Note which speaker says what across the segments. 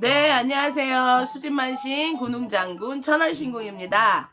Speaker 1: 네, 안녕하세요. 수진만신 군웅장군 천월신궁입니다.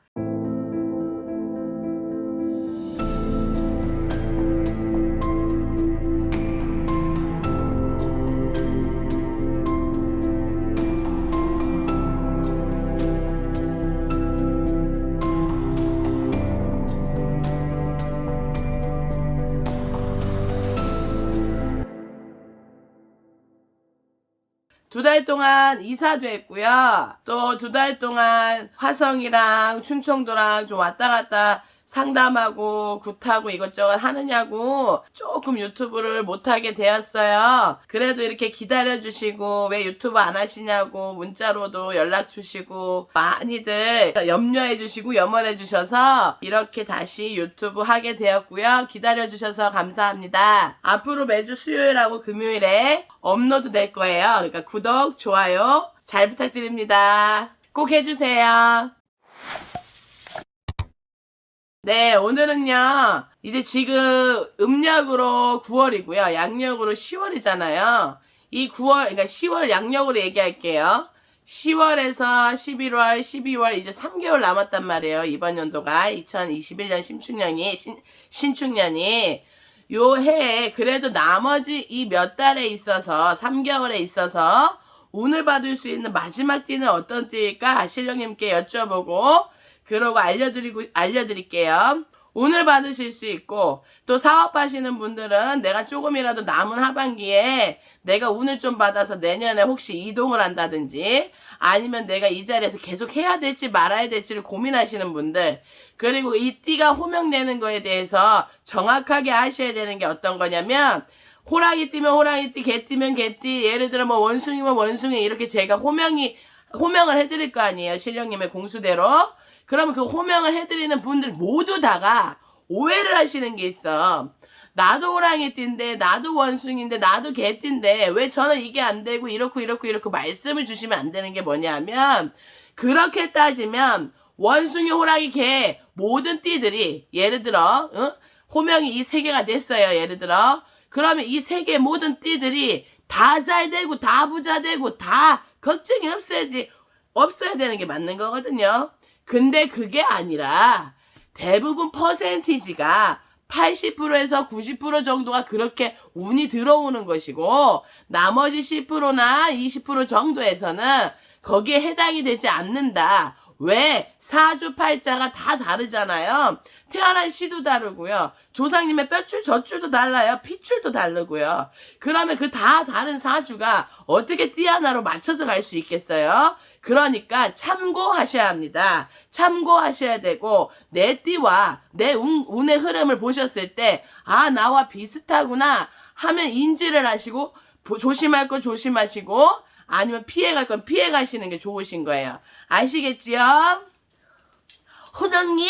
Speaker 1: 두 달 동안 이사도 했고요. 또 두 달 동안 화성이랑 충청도랑 좀 왔다 갔다 상담하고 굿하고 이것저것 하느냐고 조금 유튜브를 못하게 되었어요. 그래도 이렇게 기다려주시고 왜 유튜브 안 하시냐고 문자로도 연락 주시고 많이들 염려해 주시고 염원해 주셔서 이렇게 다시 유튜브 하게 되었고요. 기다려 주셔서 감사합니다. 앞으로 매주 수요일하고 금요일에 업로드 될 거예요. 그러니까 구독, 좋아요 잘 부탁드립니다. 꼭 해주세요. 네, 오늘은요, 이제 지금 음력으로 9월이고요. 양력으로 10월이잖아요. 이 9월, 그러니까 10월 양력으로 얘기할게요. 10월에서 11월, 12월 이제 3개월 남았단 말이에요. 이번 연도가 2021년 신축년이 신, 신축년이 요 해에 그래도 나머지 이 몇 달에 있어서 3개월에 있어서 운을 받을 수 있는 마지막 띠는 어떤 띠일까 신령님께 여쭤보고 그러고 알려드리고 알려드릴게요. 운을 받으실 수 있고 또 사업하시는 분들은 내가 조금이라도 남은 하반기에 내가 운을 좀 받아서 내년에 혹시 이동을 한다든지 아니면 내가 이 자리에서 계속 해야 될지 말아야 될지를 고민하시는 분들 그리고 이 띠가 호명되는 거에 대해서 정확하게 아셔야 되는 게 어떤 거냐면 호랑이 띠면 호랑이 띠, 개 띠면 개띠, 예를 들어 뭐 원숭이면 원숭이 이렇게 제가 호명이 호명을 해드릴 거 아니에요 신령님의 공수대로 그러면 그 호명을 해드리는 분들 모두 다가 오해를 하시는 게 있어. 나도 호랑이 띠인데, 나도 원숭인데, 나도 개띠인데, 왜 저는 이게 안 되고, 이렇고, 이렇고, 이렇고 말씀을 주시면 안 되는 게 뭐냐면, 그렇게 따지면, 원숭이, 호랑이, 개, 모든 띠들이, 예를 들어, 응? 호명이 이 세 개가 됐어요, 예를 들어. 그러면 이 세 개 모든 띠들이 다 잘 되고, 다 부자 되고, 다 걱정이 없어야지, 없어야 되는 게 맞는 거거든요. 근데 그게 아니라 대부분 퍼센티지가 80%에서 90% 정도가 그렇게 운이 들어오는 것이고 나머지 10%나 20% 정도에서는 거기에 해당이 되지 않는다. 왜? 사주팔자가 다 다르잖아요. 태어난 시도 다르고요. 조상님의 뼈줄, 젖줄도 달라요. 핏줄도 다르고요. 그러면 그 다 다른 사주가 어떻게 띠 하나로 맞춰서 갈 수 있겠어요? 그러니까 참고하셔야 합니다. 참고하셔야 되고 내 띠와 내 운, 운의 흐름을 보셨을 때 아 나와 비슷하구나 하면 인지를 하시고 보- 조심할 건 조심하시고 아니면 피해갈 건 피해 가시는 게 좋으신 거예요. 아시겠지요? 호랑이?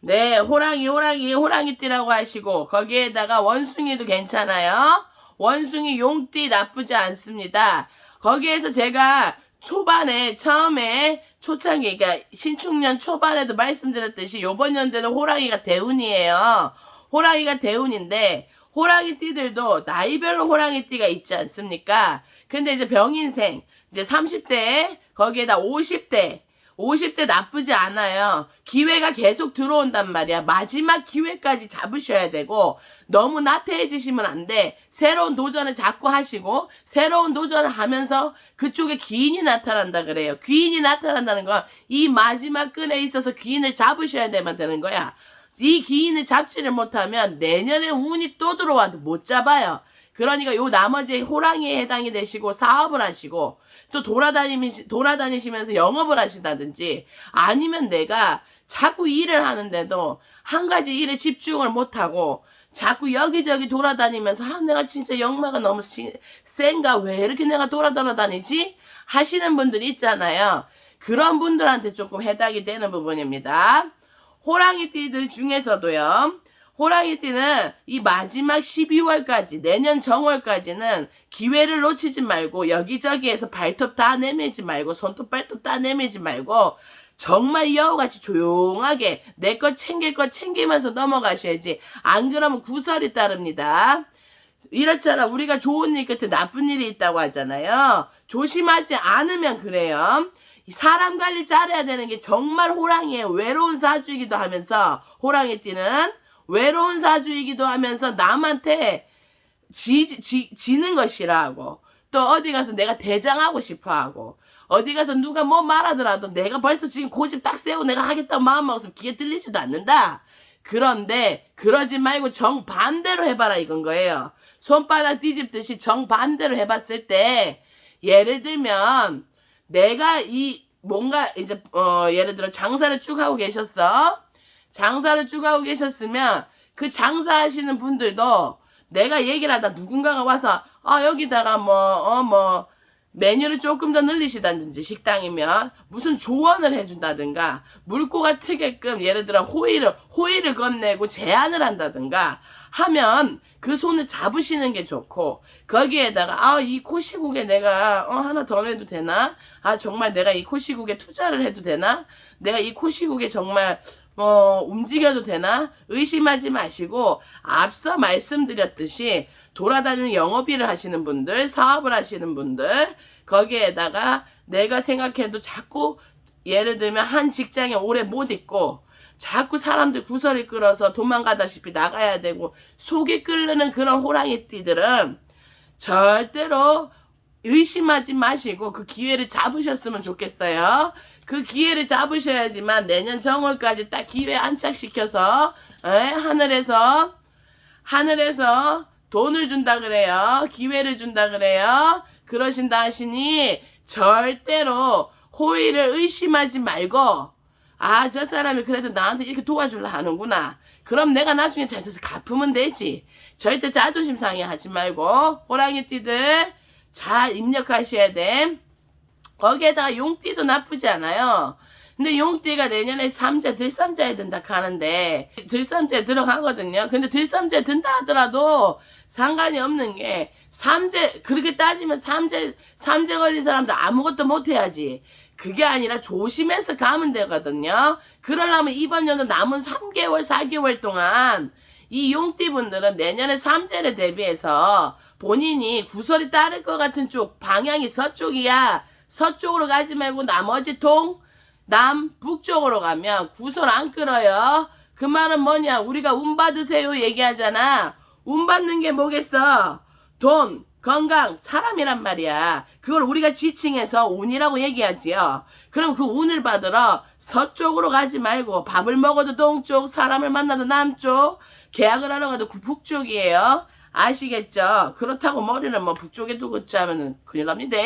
Speaker 1: 네, 호랑이, 호랑이, 호랑이띠라고 하시고, 거기에다가 원숭이도 괜찮아요. 원숭이, 용띠 나쁘지 않습니다. 거기에서 제가 초반에, 처음에, 초창기, 그러니까 신축년 초반에도 말씀드렸듯이, 요번 연도는 호랑이가 대운이에요. 호랑이가 대운인데, 호랑이 띠들도 나이별로 호랑이 띠가 있지 않습니까? 근데 이제 병인생, 이제 30대, 거기에다 50대, 50대 나쁘지 않아요. 기회가 계속 들어온단 말이야. 마지막 기회까지 잡으셔야 되고, 너무 나태해지시면 안 돼. 새로운 도전을 자꾸 하시고, 새로운 도전을 하면서 그쪽에 귀인이 나타난다 그래요. 귀인이 나타난다는 건 이 마지막 끈에 있어서 귀인을 잡으셔야 되면 되는 거야. 이 기인을 잡지를 못하면 내년에 운이 또 들어와도 못 잡아요. 그러니까 요 나머지 호랑이에 해당이 되시고 사업을 하시고 또 돌아다니시, 돌아다니시면서 영업을 하시다든지 아니면 내가 자꾸 일을 하는데도 한 가지 일에 집중을 못하고 자꾸 여기저기 돌아다니면서 아 내가 진짜 역마가 너무 시- 센가 왜 이렇게 내가 돌아돌아다니지 하시는 분들이 있잖아요. 그런 분들한테 조금 해당이 되는 부분입니다. 호랑이띠들 중에서도요. 호랑이띠는 이 마지막 12월까지 내년 정월까지는 기회를 놓치지 말고 여기저기에서 발톱 다 내밀지 말고 손톱 발톱 다 내밀지 말고 정말 여우같이 조용하게 내 것 챙길 것 챙기면서 넘어가셔야지 안 그러면 구설이 따릅니다. 이렇잖아. 우리가 좋은 일 끝에 나쁜 일이 있다고 하잖아요. 조심하지 않으면 그래요. 이 사람 관리 잘해야 되는 게 정말 호랑이에요. 외로운 사주이기도 하면서 호랑이띠는 외로운 사주이기도 하면서 남한테 지, 지, 지는 거 싫어하고 또 어디 가서 내가 대장하고 싶어 하고 어디 가서 누가 뭐 말하더라도 내가 벌써 지금 고집 딱 세우고 내가 하겠다고 마음 먹었으면 귀에 들리지도 않는다. 그런데 그러지 말고 정반대로 해봐라 이건 거예요. 손바닥 뒤집듯이 정반대로 해봤을 때 예를 들면 내가 이 뭔가 이제 어 예를 들어 장사를 쭉 하고 계셨어. 장사를 쭉 하고 계셨으면 그 장사하시는 분들도 내가 얘기를 하다 누군가가 와서 아 여기다가 뭐 어 뭐 메뉴를 조금 더 늘리시다든지 식당이면 무슨 조언을 해준다든가 물고가 트게끔 예를 들어 호의를 호의를 건네고 제안을 한다든가 하면 그 손을 잡으시는 게 좋고 거기에다가 아 이 코시국에 내가 어 하나 더 내도 되나 아 정말 내가 이 코시국에 투자를 해도 되나 내가 이 코시국에 정말 어, 움직여도 되나? 의심하지 마시고, 앞서 말씀드렸듯이, 돌아다니는 영업일을 하시는 분들, 사업을 하시는 분들, 거기에다가 내가 생각해도 자꾸, 예를 들면 한 직장에 오래 못 있고, 자꾸 사람들 구설이 끌어서 도망가다시피 나가야 되고, 속이 끓는 그런 호랑이띠들은 절대로 의심하지 마시고 그 기회를 잡으셨으면 좋겠어요. 그 기회를 잡으셔야지만 내년 정월까지 딱 기회 안착시켜서 에? 하늘에서 하늘에서 돈을 준다 그래요. 기회를 준다 그래요. 그러신다 하시니 절대로 호의를 의심하지 말고 아 저 사람이 그래도 나한테 이렇게 도와주려 하는구나. 그럼 내가 나중에 잘 돼서 갚으면 되지. 절대 자존심 상해 하지 말고 호랑이띠들 잘 입력하셔야 돼. 거기에다가 용띠도 나쁘지 않아요. 근데 용띠가 내년에 삼재 들삼재에 든다 하는데 들삼재에 들어가거든요. 근데 들삼재에 든다 하더라도 상관이 없는 게 삼재 그렇게 따지면 삼재 삼재 걸린 사람도 아무것도 못 해야지. 그게 아니라 조심해서 가면 되거든요. 그러려면 이번 연도 남은 3개월, 4개월 동안 이 용띠분들은 내년에 삼재를 대비해서 본인이 구설이 따를 것 같은 쪽 방향이 서쪽이야. 서쪽으로 가지 말고 나머지 동, 남, 북쪽으로 가면 구설 안 끌어요. 그 말은 뭐냐? 우리가 운 받으세요 얘기하잖아. 운 받는 게 뭐겠어? 돈, 건강, 사람이란 말이야. 그걸 우리가 지칭해서 운이라고 얘기하지요. 그럼 그 운을 받으러 서쪽으로 가지 말고 밥을 먹어도 동쪽, 사람을 만나도 남쪽, 계약을 하러 가도 그 북쪽이에요. 아시겠죠? 그렇다고 머리를 뭐 북쪽에 두고 짜면 큰일 납니다.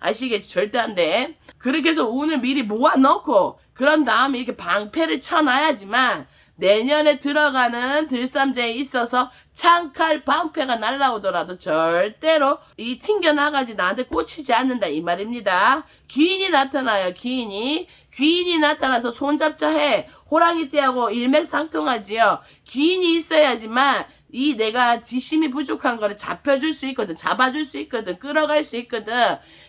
Speaker 1: 아시겠지? 절대 안 돼. 그렇게 해서 운을 미리 모아놓고 그런 다음에 이렇게 방패를 쳐놔야지만 내년에 들어가는 들쌈제에 있어서 창칼 방패가 날라오더라도 절대로 이 튕겨나가지 나한테 꽂히지 않는다 이 말입니다. 귀인이 나타나요 귀인이 귀인이 나타나서 손잡자 해 호랑이 띠하고 일맥상통하지요. 귀인이 있어야지만 이 내가 뒷심이 부족한 거를 잡혀줄 수 있거든 잡아줄 수 있거든 끌어갈 수 있거든.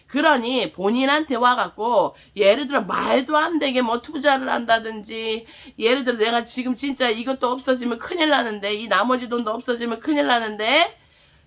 Speaker 1: 그러니 본인한테 와갖고 예를 들어 말도 안 되게 뭐 투자를 한다든지 예를 들어 내가 지금 진짜 이것도 없어지면 큰일 나는데 이 나머지 돈도 없어지면 큰일 나는데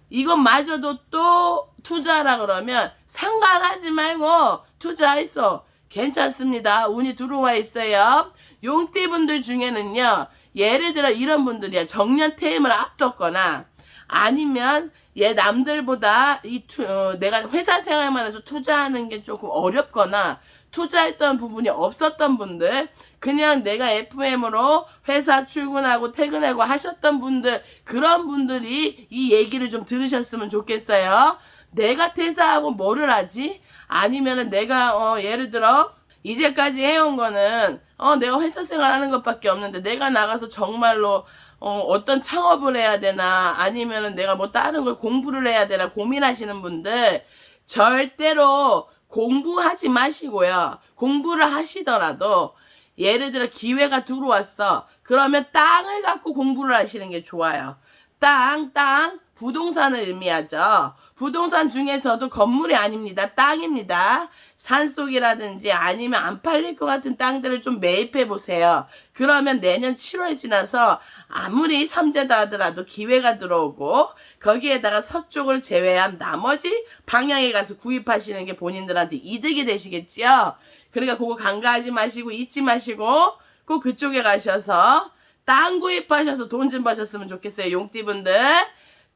Speaker 1: 이것마저도 또 투자라 그러면 상관하지 말고 투자했어. 괜찮습니다. 운이 들어와 있어요. 용띠분들 중에는요 예를 들어 이런 분들이야 정년 퇴임을 앞뒀거나 아니면 얘 남들보다 이 투, 어, 내가 회사 생활만 해서 투자하는 게 조금 어렵거나 투자했던 부분이 없었던 분들 그냥 내가 FM으로 회사 출근하고 퇴근하고 하셨던 분들 그런 분들이 이 얘기를 좀 들으셨으면 좋겠어요. 내가 퇴사하고 뭐를 하지? 아니면은 내가 어 예를 들어 이제까지 해온 거는 어 내가 회사 생활하는 것밖에 없는데 내가 나가서 정말로 어 어떤 창업을 해야 되나 아니면은 내가 뭐 다른 걸 공부를 해야 되나 고민하시는 분들 절대로 공부하지 마시고요. 공부를 하시더라도 예를 들어 기회가 들어왔어. 그러면 땅을 갖고 공부를 하시는 게 좋아요. 땅, 땅, 부동산을 의미하죠. 부동산 중에서도 건물이 아닙니다. 땅입니다. 산속이라든지 아니면 안 팔릴 것 같은 땅들을 좀 매입해 보세요. 그러면 내년 7월 지나서 아무리 삼재다 하더라도 기회가 들어오고 거기에다가 서쪽을 제외한 나머지 방향에 가서 구입하시는 게 본인들한테 이득이 되시겠지요. 그러니까 그거 간과하지 마시고 잊지 마시고 꼭 그쪽에 가셔서 땅 구입하셔서 돈 좀 버셨으면 좋겠어요. 용띠분들.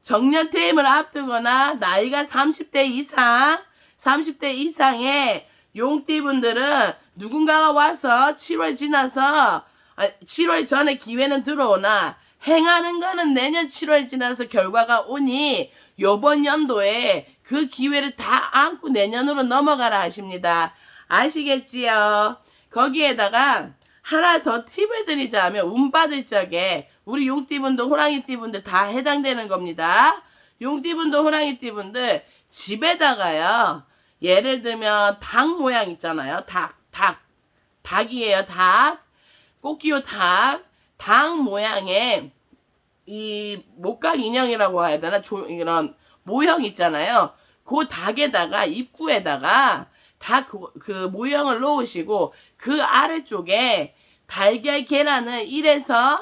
Speaker 1: 정년 퇴임을 앞두거나 나이가 30대 이상, 30대 이상의 용띠분들은 누군가가 와서 7월 지나서, 아, 7월 전에 기회는 들어오나, 행하는 거는 내년 7월 지나서 결과가 오니, 요번 연도에 그 기회를 다 안고 내년으로 넘어가라 하십니다. 아시겠지요? 거기에다가, 하나 더 팁을 드리자면 운 받을 적에 우리 용띠분들 호랑이 띠분들 다 해당되는 겁니다. 용띠분들 호랑이 띠분들 집에다가요. 예를 들면 닭 모양 있잖아요. 닭, 닭, 닭이에요. 닭, 꽃기호 닭, 닭 모양의 이 목각 인형이라고 해야 되나? 조, 이런 모형 있잖아요. 그 닭에다가 입구에다가 닭그 모형을 놓으시고 그 아래쪽에 달걀 계란을 1에서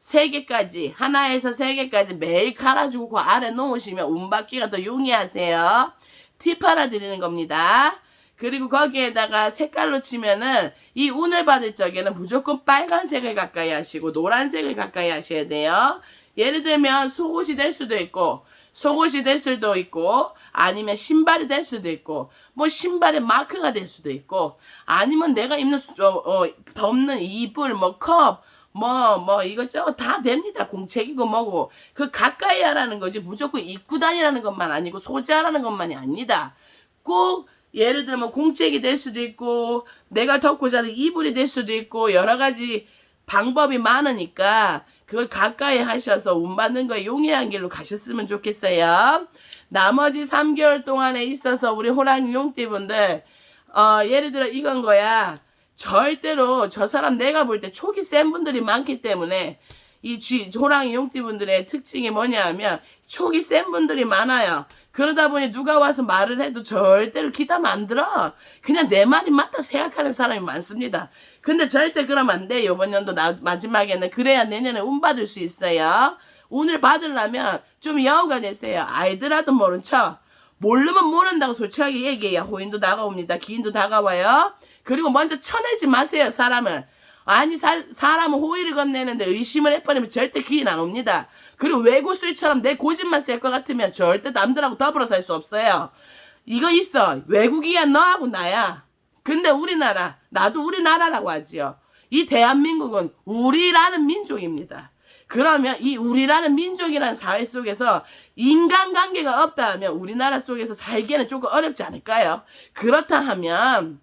Speaker 1: 3개까지 하나에서 3개까지 매일 갈아주고 그 아래 놓으시면 운받기가 더 용이하세요. 팁 하나 드리는 겁니다. 그리고 거기에다가 색깔로 치면은 이 운을 받을 적에는 무조건 빨간색을 가까이 하시고 노란색을 가까이 하셔야 돼요. 예를 들면 속옷이 될 수도 있고 속옷이 될 수도 있고 아니면 신발이 될 수도 있고 뭐 신발의 마크가 될 수도 있고 아니면 내가 입는 수- 어, 어, 덮는 이불 뭐컵 뭐, 뭐, 이것저것 다 됩니다. 공책이고 뭐고. 그 가까이 하라는 거지. 무조건 입고 다니라는 것만 아니고 소지하라는 것만이 아닙니다. 꼭, 예를 들면 공책이 될 수도 있고, 내가 덮고 자는 이불이 될 수도 있고, 여러 가지 방법이 많으니까, 그걸 가까이 하셔서 운 받는 거에 용이한 길로 가셨으면 좋겠어요. 나머지 3개월 동안에 있어서 우리 호랑이 용띠분들, 어, 예를 들어 이건 거야. 절대로 저 사람 내가 볼 때 촉이 센 분들이 많기 때문에 이 쥐, 호랑이 용띠분들의 특징이 뭐냐 하면 촉이 센 분들이 많아요. 그러다 보니 누가 와서 말을 해도 절대로 기담 안 들어. 그냥 내 말이 맞다 생각하는 사람이 많습니다. 근데 절대 그러면 안 돼. 요번 연도 나, 마지막에는 그래야 내년에 운 받을 수 있어요. 운을 받으려면 좀 여우가 되세요. 알더라도 모른 척. 모르면 모른다고 솔직하게 얘기해야 호인도 다가옵니다. 기인도 다가와요. 그리고 먼저 쳐내지 마세요, 사람을. 아니, 사, 사람은 호의를 건네는데 의심을 해버리면 절대 기인 안 옵니다. 그리고 외구술처럼 내 고집만 셀 것 같으면 절대 남들하고 더불어 살 수 없어요. 이거 있어. 외국이야, 너하고 나야. 근데 우리나라, 나도 우리나라라고 하지요. 이 대한민국은 우리라는 민족입니다. 그러면 이 우리라는 민족이라는 사회 속에서 인간관계가 없다 하면 우리나라 속에서 살기에는 조금 어렵지 않을까요? 그렇다 하면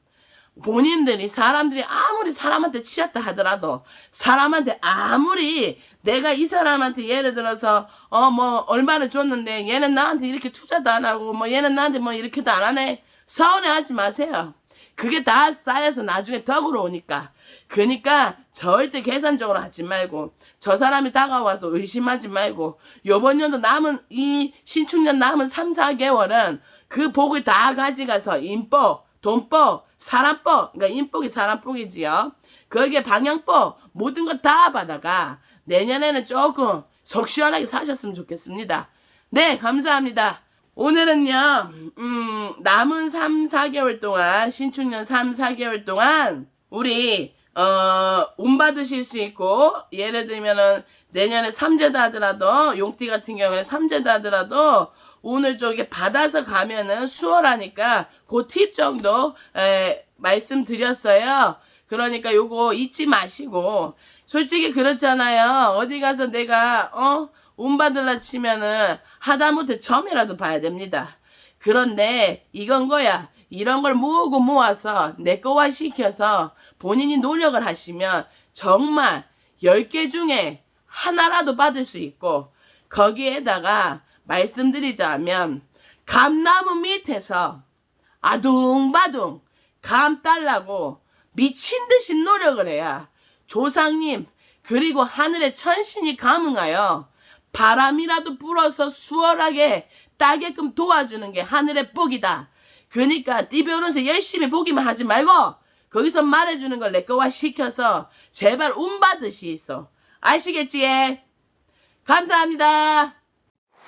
Speaker 1: 본인들이 사람들이 아무리 사람한테 치였다 하더라도 사람한테 아무리 내가 이 사람한테 예를 들어서 어 뭐 얼마를 줬는데 얘는 나한테 이렇게 투자도 안 하고 뭐 얘는 나한테 뭐 이렇게도 안 하네 서운해하지 마세요. 그게 다 쌓여서 나중에 덕으로 오니까. 그러니까 절대 계산적으로 하지 말고 저 사람이 다가와서 의심하지 말고 요번 연도 남은 이 신축년 남은 3, 4개월은 그 복을 다 가져가서 인복, 돈복, 사람복, 그러니까 인복이 사람복이지요. 거기에 방향복 모든 거다 받아가 내년에는 조금 속 시원하게 사셨으면 좋겠습니다. 네, 감사합니다. 오늘은요, 음, 남은 3, 4개월 동안, 신축년 3, 4개월 동안, 우리, 어, 운 받으실 수 있고, 예를 들면은, 내년에 삼재다 하더라도, 용띠 같은 경우는 삼재다 하더라도, 오늘 쪽에 받아서 가면은 수월하니까, 그 팁 정도, 에, 말씀드렸어요. 그러니까 요거 잊지 마시고, 솔직히 그렇잖아요. 어디 가서 내가, 어, 운 받으려 치면은 하다못해 점이라도 봐야 됩니다. 그런데 이건 거야. 이런 걸 모으고 모아서 내 거화 시켜서 본인이 노력을 하시면 정말 10개 중에 하나라도 받을 수 있고 거기에다가 말씀드리자면 감나무 밑에서 아둥바둥 감 달라고 미친 듯이 노력을 해야 조상님 그리고 하늘의 천신이 감응하여 바람이라도 불어서 수월하게 따게끔 도와주는 게 하늘의 복이다. 그러니까 띠벼운새 열심히 보기만 하지 말고 거기서 말해주는 걸 내 거와 시켜서 제발 운 받으시 있어. 아시겠지? 감사합니다.